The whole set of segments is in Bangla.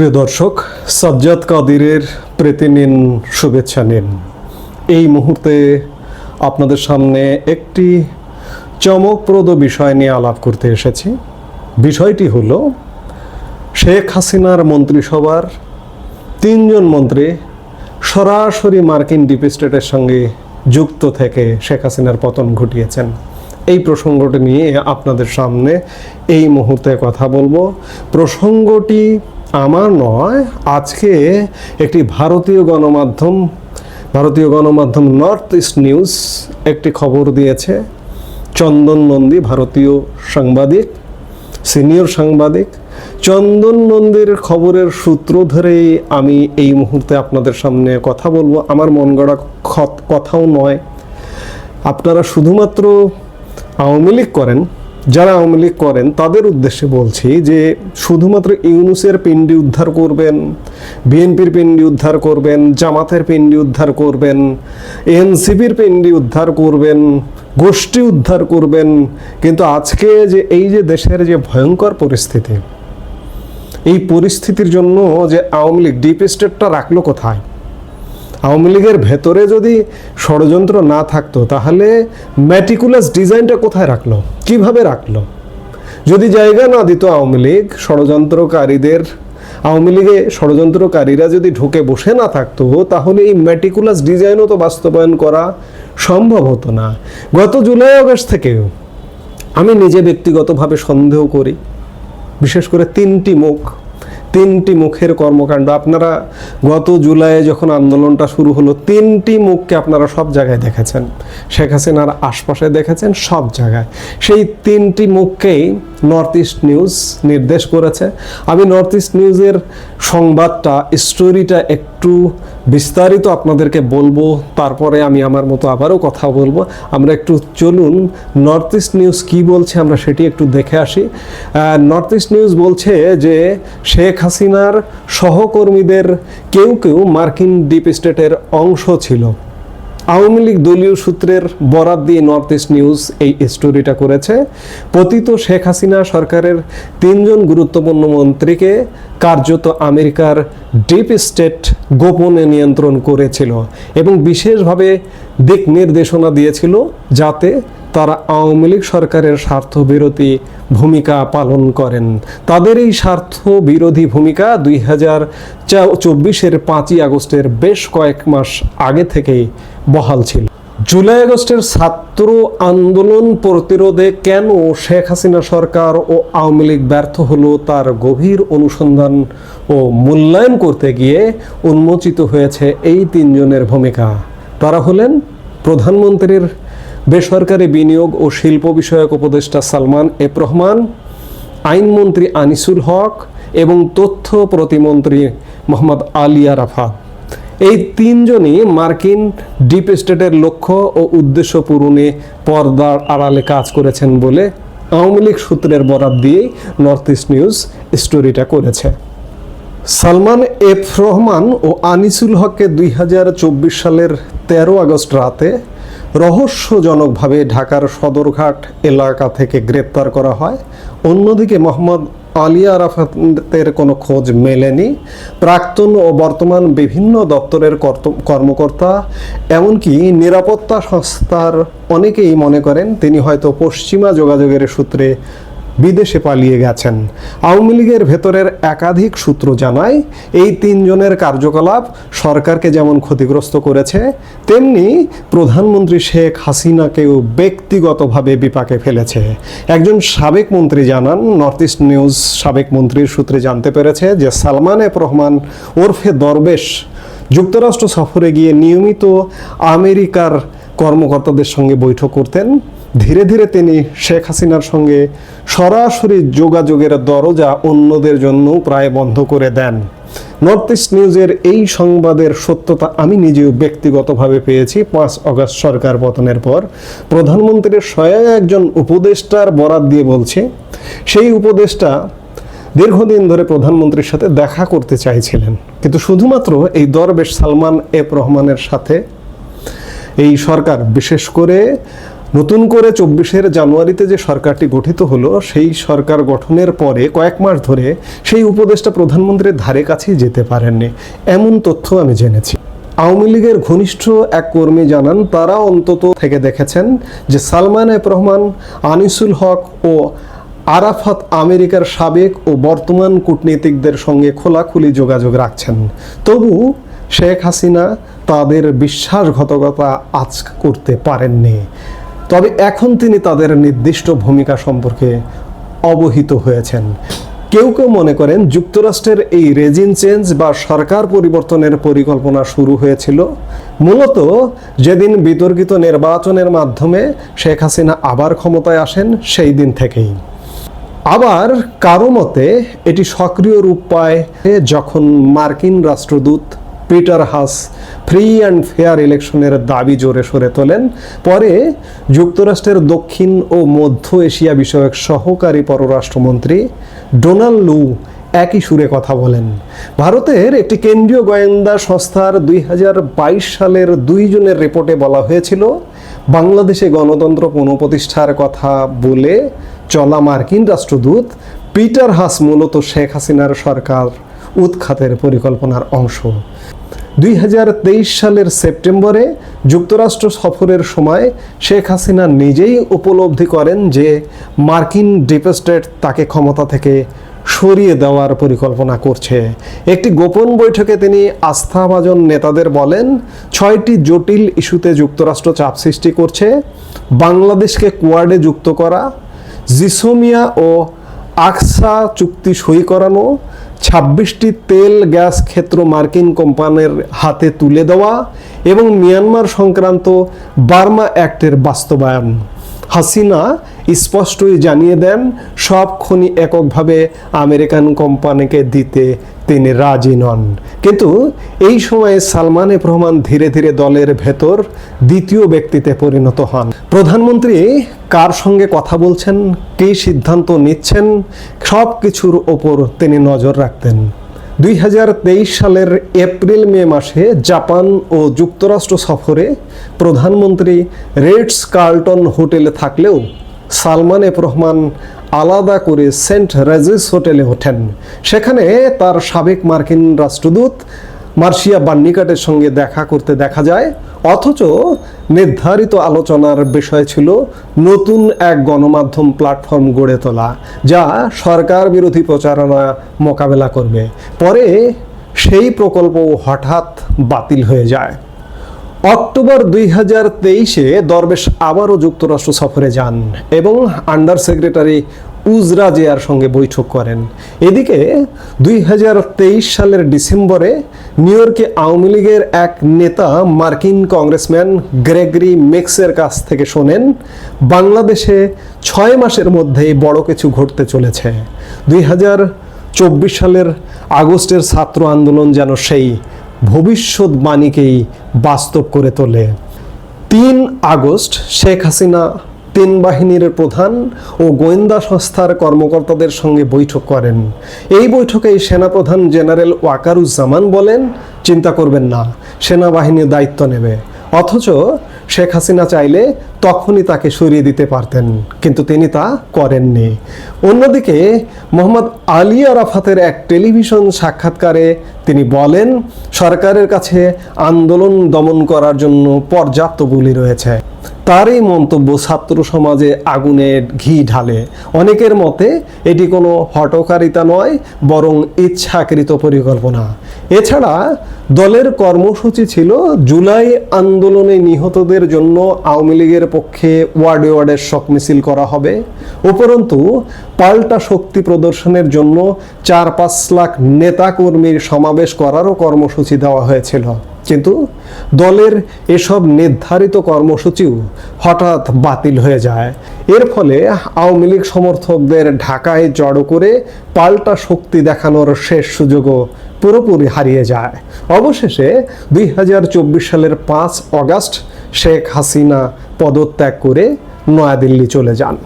প্রিয় দর্শক, সাজ্জাদ কাদিরের প্রীতি নিন শুভেচ্ছা নিন। এই মুহূর্তে আপনাদের সামনে একটি চমকপ্রদ বিষয় নিয়ে আলাপ করতে এসেছি। বিষয়টি হল, শেখ হাসিনার মন্ত্রিসভার তিনজন মন্ত্রী সরাসরি মার্কিন ডিপ স্টেটের সঙ্গে যুক্ত থেকে শেখ হাসিনার পতন ঘটিয়েছেন। এই প্রসঙ্গটি নিয়ে আপনাদের সামনে এই মুহূর্তে কথা বলব। প্রসঙ্গটি আমার নয়, আজকে একটি ভারতীয় গণমাধ্যম ভারতীয় গণমাধ্যম নর্থ ইস্ট নিউজ একটি খবর দিয়েছে। চন্দন নন্দী ভারতীয় সাংবাদিক, সিনিয়র সাংবাদিক, চন্দন নন্দীর খবরের সূত্র ধরেই আমি এই মুহূর্তে আপনাদের সামনে কথা বলব। আমার মন গড়া কথাও নয়। আপনারা শুধুমাত্র আওয়ামী লীগ করেন যারা আওয়ামী লীগ করেন, তাদের উদ্দেশ্যে বলছি যে শুধুমাত্র ইউনুসের পিণ্ডি উদ্ধার করবেন, বিএনপির পিণ্ডি উদ্ধার করবেন, জামাতের পিণ্ডি উদ্ধার করবেন, এনসিপির পিণ্ডি উদ্ধার করবেন, গোষ্ঠী উদ্ধার করবেন, কিন্তু আজকে যে এই যে দেশের যে ভয়ঙ্কর পরিস্থিতি, এই পরিস্থিতির জন্য যে আওয়ামী লীগ ডিপ স্টেটটা রাখল কোথায়? আওয়ামী লীগের ভেতরে যদি ষড়যন্ত্র না থাকতো, তাহলে ম্যাটিকুলাস ডিজাইনটা কোথায় রাখল? কীভাবে রাখল? যদি জায়গা না দিত আওয়ামী লীগ, ষড়যন্ত্রকারীদের, আওয়ামী লীগে ষড়যন্ত্রকারীরা যদি ঢুকে বসে না থাকতো, তাহলে এই ম্যাটিকুলাস ডিজাইনও তো বাস্তবায়ন করা সম্ভব হতো না। গত জুলাই, আগস্ট থেকেও আমি নিজে ব্যক্তিগতভাবে সন্দেহ করি, বিশেষ করে তিনটি মুখ। তিনটি মুখের কর্মকাণ্ড। আপনারা গত জুলাইয়ে যখন আন্দোলনটা শুরু হলো, তিনটি মুখকে আপনারা সব জায়গায় দেখেছেন। শেখ হাসিনার আশপাশে দেখেছেন সব জায়গায়। সেই তিনটি মুখকেই নর্থ ইস্ট নিউজ নির্দেশ করেছে। আমি নর্থ ইস্ট নিউজের সংবাদটা স্টোরিটা একটু বিস্তারিত আপনাদেরকে বলব, তারপরে আমি আমার মতো আবারও কথা বলব। আমরা একটু চলুন নর্থ ইস্ট নিউজ কী বলছে আমরা সেটি একটু দেখে আসি। নর্থ ইস্ট নিউজ বলছে যে শেখ হাসিনার সহকর্মীদের কেউ কেউ মার্কিন ডিপ স্টেটের অংশ ছিল। আওয়ামী লীগ দলীয় সূত্রের বরাত দিয়ে নর্থ ইস্ট নিউজ এই স্টোরিটা করেছে। পতিত শেখ হাসিনা সরকারের তিনজন গুরুত্বপূর্ণ মন্ত্রীকে কার্যত আমেরিকার ডিপ স্টেট গোপনে নিয়ন্ত্রণ করেছিল এবং বিশেষভাবে দিক নির্দেশনা দিয়েছিল যাতে তারা আওয়ামী লীগ সরকারের স্বার্থ বিরোধী ভূমিকা পালন করেন। তাদের এই স্বার্থ বিরোধী ভূমিকা দুই হাজার চব্বিশের পাঁচই আগস্টের বেশ কয়েক মাস আগে থেকেই বহাল ছিল। জুলাই আগস্টের ছাত্র আন্দোলন প্রতিরোধে কেন শেখ হাসিনা সরকার ও আওয়ামী লীগ ব্যর্থ হলো তার গভীর অনুসন্ধান ও মূল্যায়ন করতে গিয়ে উন্মোচিত হয়েছে এই তিনজনের ভূমিকা। তারা হলেন প্রধানমন্ত্রীর বেসরকারি বিনিয়োগ ও শিল্প বিষয়ক উপদেষ্টা সালমান এফ রহমান, আইনমন্ত্রী আনিসুল হক এবং তথ্য প্রতিমন্ত্রী মোহাম্মদ আলিয়া আরাফাত। এই তিনজনই মার্কিন ডিপ স্টেটের লক্ষ্য ও উদ্দেশ্য পূরণে পর্দার আড়ালে কাজ করেছেন বলে আওয়ামী লীগ সূত্রের বরাত দিয়েই নর্থ ইস্ট নিউজ স্টোরিটা করেছে। সালমান এফ রহমান ও আনিসুল হককে দুই হাজার চব্বিশ সালের তেরো আগস্ট রাতে রহস্যজনকভাবে ঢাকার সদরঘাট এলাকা থেকে গ্রেপ্তার করা হয়। অন্যদিকে মোহাম্মদ আলিয়া আরাফাতের কোনো খোঁজ মেলেনি। প্রাক্তন ও বর্তমান বিভিন্ন দপ্তরের কর্ত- কর্মকর্তা, এমনকি নিরাপত্তা সংস্থার অনেকেই মনে করেন তিনি হয়তো পশ্চিমা যোগাযোগের সূত্রে বিদেশে পালিয়ে গেছেন। আওয়ামী লীগের ভেতরের একাধিক সূত্র জানায়, এই তিনজনের কার্যকলাপ সরকারকে যেমন ক্ষতিগ্রস্ত করেছে, তেমনি প্রধানমন্ত্রী শেখ হাসিনাকেও ব্যক্তিগতভাবে বিপাকে ফেলেছে। একজন সাবেক মন্ত্রী জানান, নর্থ ইস্ট নিউজ সাবেক মন্ত্রীর সূত্রে জানতে পেরেছে যে সালমান এফ রহমান ওরফে দরবেশ যুক্তরাষ্ট্র সফরে গিয়ে নিয়মিত আমেরিকার কর্মকর্তাদের সঙ্গে বৈঠক করতেন। ধীরে ধীরে তিনি শেখ হাসিনার সঙ্গে সরাসরি যোগাযোগের দরজা অন্যদের জন্য প্রায় বন্ধ করে দেন। নর্থ ইস্ট নিউজের এই সংবাদের সত্যতা আমি নিজেও ব্যক্তিগতভাবে পেয়েছি পাঁচ অগস্ট সরকার পতনের পর। প্রধানমন্ত্রীর স্বয়ং একজন উপদেষ্টার বরাত দিয়ে বলছে, সেই উপদেষ্টা দীর্ঘদিন ধরে প্রধানমন্ত্রীর সাথে দেখা করতে চাইছিলেন। কিন্তু শুধুমাত্র এই দরবেশ সালমান এফ রহমানের সাথে এই সরকার, বিশেষ করে নতুন করে চব্বিশের জানুয়ারিতে যে সরকারটি গঠিত হলো, সেই সরকার গঠনের পরে কয়েক মাস ধরে সেই উপদেষ্টা প্রধানমন্ত্রীর ধারে কাছেই যেতে পারেননি। এমন তথ্য আমি জেনেছি। আওয়ামী লীগের ঘনিষ্ঠ এক কর্মী জানান, তারা অন্তত থেকে দেখেছেন যে সালমান এফ রহমান, আনিসুল হক ও আরাফাত আমেরিকার সাবেক ও বর্তমান কূটনীতিকদের সঙ্গে খোলাখুলি যোগাযোগ রাখছেন। তবু শেখ হাসিনা তাদের বিশ্বাসঘাতকতা আজ করতে পারেননি। তবে এখন তিনি তাদের নির্দিষ্ট ভূমিকা সম্পর্কে অবহিত হয়েছেন। কেউ কেউ মনে করেন যুক্তরাষ্ট্রের এই রেজিন চেঞ্জ বা সরকার পরিবর্তনের পরিকল্পনা শুরু হয়েছিল। মূলত যেদিন বিতর্কিত নির্বাচনের মাধ্যমে শেখ হাসিনা আবার ক্ষমতায় আসেন, সেই দিন থেকেই। আবার কারও মতে এটি সক্রিয় রূপ পায় যখন মার্কিন রাষ্ট্রদূত Peter Haas free and fair ইলেকশনের দাবি জোরে সরে তোলেন। পরে যুক্তরাষ্ট্রের দক্ষিণ ও মধ্য এশিয়া বিষয়ক সহকারী পররাষ্ট্রমন্ত্রী ডোনাল্ড লু একই সুরে কথা বলেন। ভারতের একটি কেন্দ্রীয় গোয়েন্দা সংস্থার দুই হাজার বাইশ সালের দুই জনের রিপোর্টে বলা হয়েছিল, বাংলাদেশে গণতন্ত্র পুনঃপ্রতিষ্ঠার কথা বলে চলা মার্কিন রাষ্ট্রদূত পিটার হাস মূলত শেখ হাসিনার সরকার উৎখাতের পরিকল্পনার অংশ। দুই হাজার তেইশ সালের সেপ্টেম্বরে যুক্তরাষ্ট্র সফরের সময় শেখ হাসিনা নিজেই উপলব্ধি করেন যে মার্কিন ডিপ স্টেট তাকে ক্ষমতা থেকে সরিয়ে দেওয়ার পরিকল্পনা করছে। একটি গোপন বৈঠকে তিনি আস্থাভাজন নেতাদের বলেন, ছয়টি জটিল ইস্যুতে যুক্তরাষ্ট্র চাপ সৃষ্টি করছে, বাংলাদেশকে কোয়াডে যুক্ত করা, জিসোমিয়া ও আকসা চুক্তি সই করানো ছাব্বিশটি তেল গ্যাস ক্ষেত্র মার্কিন কোম্পানির হাতে তুলে দেওয়া এবং মিয়ানমার সংক্রান্ত বার্মা অ্যাক্টের বাস্তবায়ন। হাসিনা স্পষ্টই জানিয়ে দেন, সব খনি এককভাবে আমেরিকান কোম্পানিকে দিতে তিনি রাজি নন। কিন্তু এই সময়ে সালমান এফ রহমান ধীরে ধীরে দলের ভেতর দ্বিতীয় ব্যক্তিতে পরিণত হন। প্রধানমন্ত্রী কার সঙ্গে কথা বলছেন? কী সিদ্ধান্ত নিচ্ছেন? সব কিছুর ওপর তিনি নজর রাখতেন। দুই হাজার তেইশ সালের এপ্রিল মে মাসে জাপান ও যুক্তরাষ্ট্র সফরে প্রধানমন্ত্রী রেডস কার্লটন হোটেলে থাকলেও সালমান এফ রহমান আলাদা করে সেন্ট রেজিস হোটেলে ওঠেন। সেখানে তার সাবেক মার্কিন রাষ্ট্রদূত মার্শিয়া বান্নিকাটের সঙ্গে দেখা করতে দেখা যায়, অথচ নির্ধারিত আলোচনার বিষয় ছিল নতুন এক গণমাধ্যম প্ল্যাটফর্ম গড়ে তোলা, যা সরকার বিরোধী প্রচারণা মোকাবেলা করবে। পরে সেই প্রকল্প হঠাৎ বাতিল হয়ে যায়। অক্টোবর দুই হাজার তেইশে দরবেশ আবারও যুক্তরাষ্ট্র সফরে যান এবং আন্ডার সেক্রেটারি উজরা জিয়ার সঙ্গে বৈঠক করেন। এদিকে দুই হাজার তেইশ সালের ডিসেম্বরে নিউ ইয়র্কে আওয়ামী লীগের এক নেতা মার্কিন কংগ্রেসম্যান গ্রেগরি মেক্সের কাছ থেকে শোনেন, বাংলাদেশে ছয় মাসের মধ্যেই বড় কিছু ঘটতে চলেছে। দুই চব্বিশ সালের আগস্টের ছাত্র আন্দোলন যেন সেই ভবিষ্যৎবাণীকেই বাস্তব করে তোলে। তিন আগস্ট শেখ হাসিনা তিন বাহিনীর প্রধান ও গোয়েন্দা সংস্থার কর্মকর্তাদের সঙ্গে বৈঠক করেন। এই বৈঠকে সেনাপ্রধান জেনারেল ওয়াকারুজ্জামান বলেন, চিন্তা করবেন না, সেনাবাহিনী দায়িত্ব নেবে। অথচ শেখ হাসিনা চাইলে তখনই তাকে সরিয়ে দিতে পারতেন, কিন্তু তিনি তা করেননি। অন্যদিকে মোহাম্মদ আলী আরাফাতের এক টেলিভিশন সাক্ষাৎকারে তিনি বলেন, সরকারের কাছে আন্দোলন দমন করার জন্য পর্যাপ্ত গুলি রয়েছে। তার এই মন্তব্য ছাত্র সমাজে আগুনের ঘি ঢালে। অনেকের মতে এটি কোনো হটকারিতা নয়, বরং ইচ্ছাকৃত পরিকল্পনা। এছাড়া দলের কর্মসূচি ছিল, জুলাই আন্দোলনে নিহতদের জন্য আওয়ামী লীগের পক্ষে ওয়ার্ডে ওয়ার্ডে শক মিছিল করা হবে। উপরন্তু, পাল্টা শক্তি প্রদর্শনের জন্য চার পাঁচ লাখ নেতাকর্মীর সমাবেশ করারও কর্মসূচি দেওয়া হয়েছিল। কিন্তু দলের এসব নির্ধারিত কর্মসূচিও হঠাৎ বাতিল হয়ে যায়। এর ফলে আওয়ামী লীগ সমর্থকদের ঢাকায় জড়ো করে পাল্টা শক্তি দেখানোর শেষ সুযোগও পুরোপুরি হারিয়ে যায়। অবশেষে দুই হাজার চব্বিশ সালের পাঁচ অগাস্ট শেখ হাসিনা পদত্যাগ করে নয়াদিল্লি চলে যান।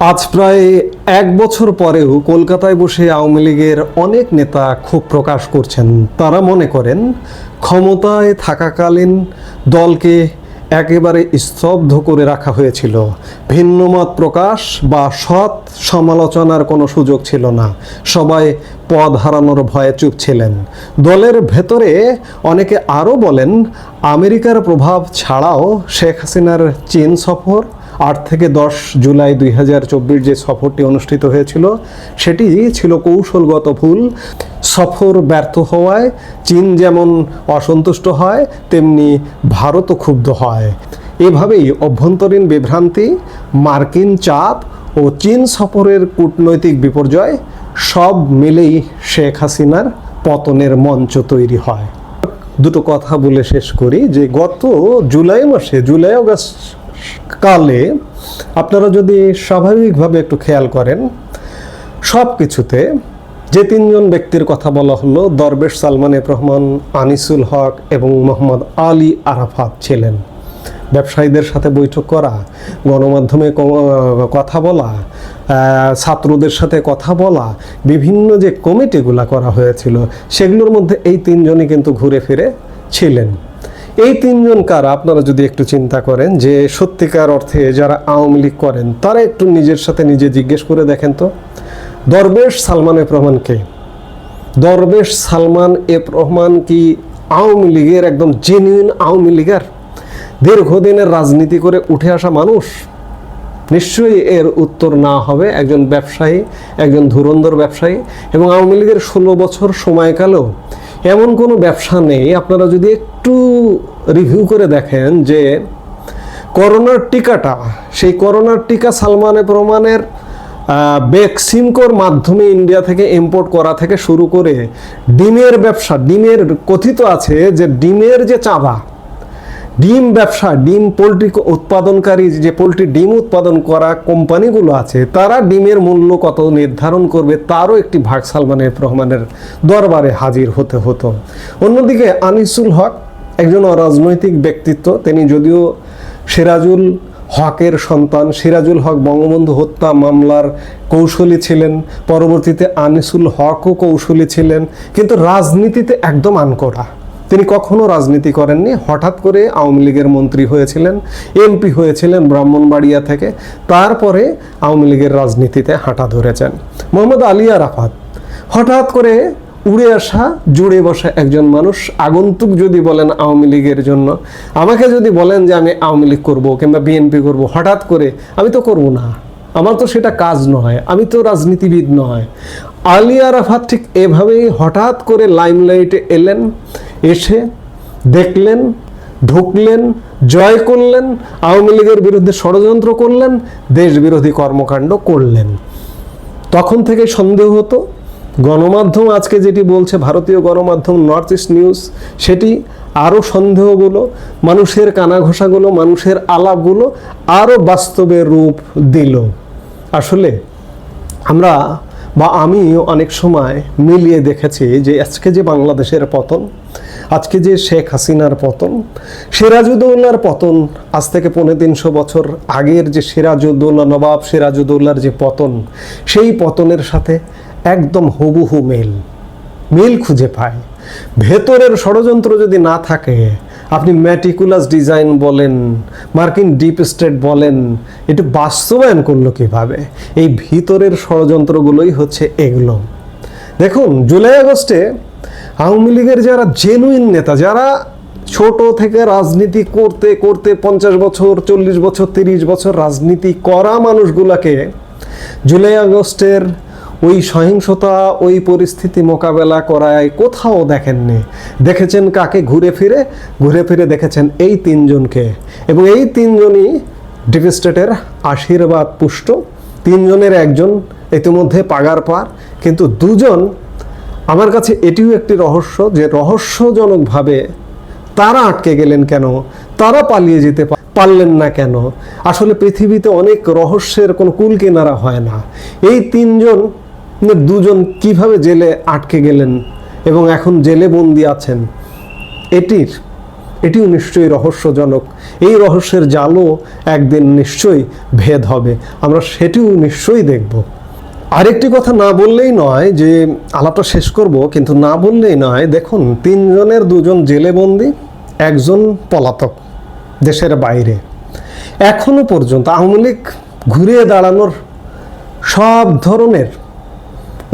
আজ প্রায় এক বছর পরেও কলকাতায় বসে আওয়ামী লীগের অনেক নেতা ক্ষোভ প্রকাশ করছেন। তারা মনে করেন, ক্ষমতায় থাকাকালীন দলকে একেবারে স্তব্ধ করে রাখা হয়েছিল। ভিন্নমত প্রকাশ বা সৎ সমালোচনার কোনো সুযোগ ছিল না। সবাই পদ হারানোর ভয়ে চুপ ছিলেন। দলের ভেতরে অনেকে আরও বলেন আমেরিকার প্রভাব ছাড়াও শেখ হাসিনার চীন সফর, আট থেকে দশ জুলাই দুই হাজার চব্বিশ যে সফরটি অনুষ্ঠিত হয়েছিল, সেটি ছিল কৌশলগত ভুল। সফর ব্যর্থ হওয়ায় চীন যেমন অসন্তুষ্ট হয়, তেমনি ভারতও ক্ষুব্ধ হয়। এভাবেই অভ্যন্তরীণ বিভ্রান্তি, মার্কিন চাপ ও চীন সফরের কূটনৈতিক বিপর্যয় সব মিলেই শেখ হাসিনার পতনের মঞ্চ তৈরি হয়। দুটো কথা বলে শেষ করি যে গত জুলাই মাসে, জুলাই অগাস্ট কালে আপনারা যদি স্বাভাবিকভাবে একটু খেয়াল করেন সব কিছুতে যে তিনজন ব্যক্তির কথা বলা হলো, দরবেশ সালমান এফ রহমান, আনিসুল হক এবং মোহাম্মদ আলী আরাফাত ছিলেন। ব্যবসায়ীদের সাথে বৈঠক করা, গণমাধ্যমে কথা বলা ছাত্রদের সাথে কথা বলা, বিভিন্ন যে কমিটিগুলো করা হয়েছিল, সেগুলোর মধ্যে এই তিনজনই কিন্তু ঘুরে ফিরে ছিলেন। এই তিনজন কারা, আপনারা যদি একটু চিন্তা করেন যে সত্যিকার অর্থে যারা আওয়ামী লীগ করেন, তারা একটু নিজের সাথে নিজে জিজ্ঞেস করে দেখেন তো। দরবেশ সালমান এফ রহমানকে দরবেশ সালমান এফ রহমান কি আওয়ামী লীগের একদম জেনুইন আওয়ামী লীগের? দীর্ঘদিনের রাজনীতি করে উঠে আসা মানুষ, নিশ্চয়ই এর উত্তর না হবে একজন ব্যবসায়ী, একজন ধুরন্ধর ব্যবসায়ী, এবং আওয়ামী লীগের ষোলো বছর সময়কালেও এমন কোনো ব্যবসা নেই। আপনারা যদি একটু রিভিউ করে দেখেন যে করোনার টিকাটা, সেই করোনার টিকা সালমানে প্রমাণের বেক্সিমকোর মাধ্যমে ইন্ডিয়া থেকে ইম্পোর্ট করা থেকে শুরু করে ডিমের ব্যবসা, ডিমের কথিত আছে যে ডিমের যে চাঁদা ডিম ব্যবসা, ডিম পোলট্রি উৎপাদনকারী যে পোলট্রি ডিম উৎপাদন করা কোম্পানিগুলো আছে, তারা ডিমের মূল্য কত নির্ধারণ করবে তারও একটি ভাগ সালমান রহমানের দরবারে হাজির হতে হতো। অন্যদিকে আনিসুল হক একজন অরাজনৈতিক ব্যক্তিত্ব, তিনি যদিও সিরাজুল হকের সন্তান, সিরাজুল হক বঙ্গবন্ধু হত্যা মামলার কৌশলী ছিলেন, পরবর্তীতে আনিসুল হকও কৌশলী ছিলেন, কিন্তু রাজনীতিতে একদম আনকোড়া তিনি কখনো রাজনীতি করেননি। হঠাৎ করে আওয়ামী লীগের মন্ত্রী হয়েছিলেন, এমপি হয়েছিলেন ব্রাহ্মণবাড়িয়া থেকে। তারপরে আওয়ামী লীগের রাজনীতিতে হাঁটা ধরেছেন। মোহাম্মদ আলী আরাফাত, হঠাৎ করে উড়ে আসা, জুড়ে বসা একজন মানুষ, আগন্তুক যদি বলেন আওয়ামী লীগের জন্য, আমাকে যদি বলেন যে আমি আওয়ামী লীগ করব কিংবা বিএনপি করব, হঠাৎ করে আমি তো করব না। আমার তো সেটা কাজ নয়, আমি তো রাজনীতিবিদ নয়। আলিয়া রাফাত ঠিক এভাবেই হঠাৎ করে লাইমলাইটে এলেন। এসে দেখলেন, ঢুকলেন, জয় করলেন, আওয়ামী লীগের বিরুদ্ধে ষড়যন্ত্র করলেন দেশ বিরোধী কর্মকাণ্ড করলেন। তখন থেকে সন্দেহ হতো, গণমাধ্যম আজকে যেটি বলছে, ভারতীয় গণমাধ্যম নর্থ ইস্ট নিউজ, সেটি আরও সন্দেহগুলো, মানুষের কানাঘোষাগুলো, মানুষের আলাপগুলো আরও বাস্তবে রূপ দিল। আসলে আমরা বা আমি অনেক সময় মিলিয়ে দেখেছি যে আজকে যে বাংলাদেশের পতন আজকে যে শেখ হাসিনার পতন সিরাজুদ্দৌলার পতন, আজ থেকে পৌনে তিনশো বছর আগের যে সিরাজুদ্দৌলা নবাব সিরাজুদ্দৌলার যে পতন, সেই পতনের সাথে একদম হুবহু মেল। মিল খুঁজে পায়। ভেতরের ষড়যন্ত্র যদি না থাকে, আপনি ম্যাটিকুলাস ডিজাইন বলেন, মার্কিন ডিপ স্টেট বলেন, এটি বাস্তবায়ন করল কীভাবে? এই ভিতরের ষড়যন্ত্রগুলোই হচ্ছে এগুলো। দেখুন, জুলাই আগস্টে আওয়ামী লীগের যারা জেনুইন নেতা, যারা ছোট থেকে রাজনীতি করতে করতে পঞ্চাশ বছর, চল্লিশ বছর, তিরিশ বছর রাজনীতি করা মানুষগুলাকে জুলাই আগস্টের ওই সহিংসতা, ওই পরিস্থিতি মোকাবেলা করায় কোথাও দেখেননি। দেখেছেন কাকে ঘুরে ফিরে? ঘুরে ফিরে দেখেছেন এই তিনজনকে। এবং এই তিনজনই ডিপ স্টেটের আশীর্বাদ পুষ্ট তিনজনের একজন ইতিমধ্যে পাগার পার, কিন্তু দুজন আমার কাছে এটিও একটি রহস্য যে রহস্যজনকভাবে তারা আটকে গেলেন কেন? তারা পালিয়ে যেতে পারলেন না কেন? আসলে পৃথিবীতে অনেক রহস্যের কোনো কুল কিনারা হয় না। এই তিনজন দুজন কীভাবে জেলে আটকে গেলেন এবং এখন জেলে বন্দি আছেন? এটির, এটিও নিশ্চয়ই রহস্যজনক। এই রহস্যের জালও একদিন নিশ্চয়ই ভেদ হবে। আমরা সেটিও নিশ্চয়ই দেখব। আরেকটি কথা না বললেই নয় যে আলাপটা শেষ করব, কিন্তু না বললেই নয়, দেখুন, তিনজনের দুজন জেলে বন্দি একজন পলাতক দেশের বাইরে। এখনও পর্যন্ত আওয়ামী লীগ ঘুরিয়ে দাঁড়ানোর সব ধরনের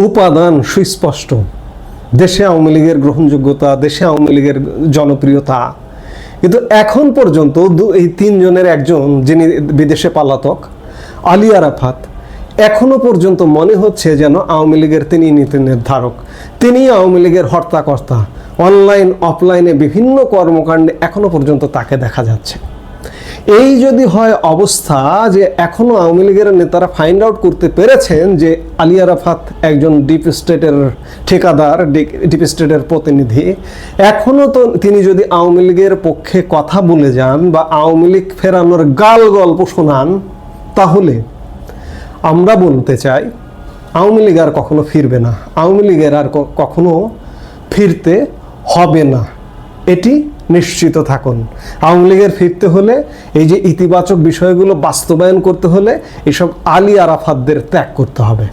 উপাদান সুস্পষ্ট। দেশে আওয়ামী লীগের গ্রহণযোগ্যতা, দেশে আওয়ামী লীগের জনপ্রিয়তা। কিন্তু এখন পর্যন্ত এই তিনজনের একজন যিনি বিদেশে পালাতক, আলী আরাফাত এখনও পর্যন্ত মনে হচ্ছে যেন আওয়ামী লীগের তিনি নীতি নির্ধারক তিনি আওয়ামী লীগের হর্তাকর্তা। অনলাইন, অফলাইনে বিভিন্ন কর্মকাণ্ডে এখনও পর্যন্ত তাকে দেখা যাচ্ছে। এই যদি হয় অবস্থা যে এখনও আওয়ামী লীগের নেতারা ফাইন্ড আউট করতে পেরেছেন যে আলী আরাফাত একজন ডিপ স্টেটের ঠিকাদার ডিপ স্টেটের প্রতিনিধি, এখনও তো তিনি যদি আওয়ামী লীগের পক্ষে কথা বলে যান বা আওয়ামী লীগ ফেরানোর গাল গল্প শোনান, তাহলে আমরা বলতে চাই, আওয়ামী লীগ আর কখনো ফিরবে না। আওয়ামী লীগের আর কখনো ফিরতে হবে না। এটি নিশ্চিত থাকুন। আওয়ামী লীগের ফিরতে হলে এই যে ইতিবাচক বিষয়গুলো বাস্তবায়ন করতে হলে এসব আলী আরাফাতদের ত্যাগ করতে হবে।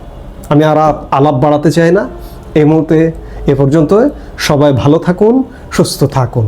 আমি আর আলাপ বাড়াতে চাই না। এই মুহূর্তে এ পর্যন্ত সবাই ভালো থাকুন, সুস্থ থাকুন।